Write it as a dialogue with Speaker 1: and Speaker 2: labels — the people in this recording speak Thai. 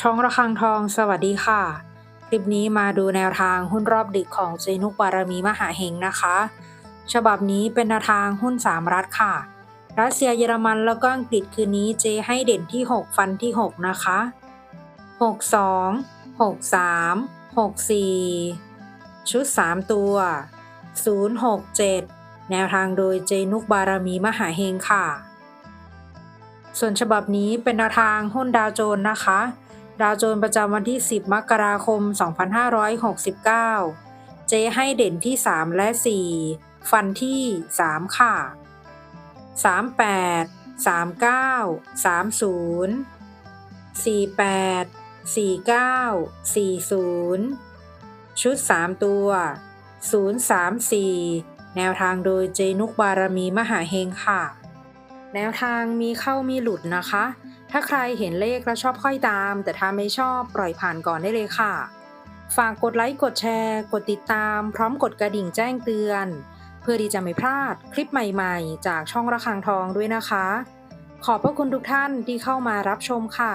Speaker 1: ช่องระฆังทองสวัสดีค่ะ คลิปนี้มาดูแนวทางหุ้นรอบดึกของเจนุกบารมีมหาเฮงนะคะ ฉบับนี้เป็นแนวทางหุ้น 3 รัฐค่ะ รัสเซียเยอรมันแล้วก็อังกฤษคืนนี้เจให้เด่นที่ 6 ฟันที่ 6 นะคะ 62 63 64 ชุด 3 ตัว 067 แนวทางโดยเจนุกบารมีมหาเฮงค่ะ ส่วนฉบับนี้เป็นแนวทางหุ้นดาวโจนส์นะคะ ดาวโจนประจำวันที่ 10 มกราคม 2569 เจให้เด่นที่ 3 และ 4 ฟันที่ 3 ค่ะ 38 39 30 48 49 40 ชุด 3 ตัว 034 แนวทางโดยเจนุกบารมีมหาเฮงค่ะ แนวทางมีเข้ามีหลุดนะคะ ถ้าใครเห็นเลขแล้วชอบค่อยตาม แต่ถ้าไม่ชอบปล่อยผ่านก่อนได้เลยค่ะ ฝากกดไลค์กดแชร์ กดติดตาม พร้อมกดกระดิ่งแจ้งเตือน เพื่อที่จะไม่พลาดคลิปใหม่ๆ จากช่องระฆังทองด้วยนะคะ ขอบพระคุณทุกท่านที่เข้ามารับชมค่ะ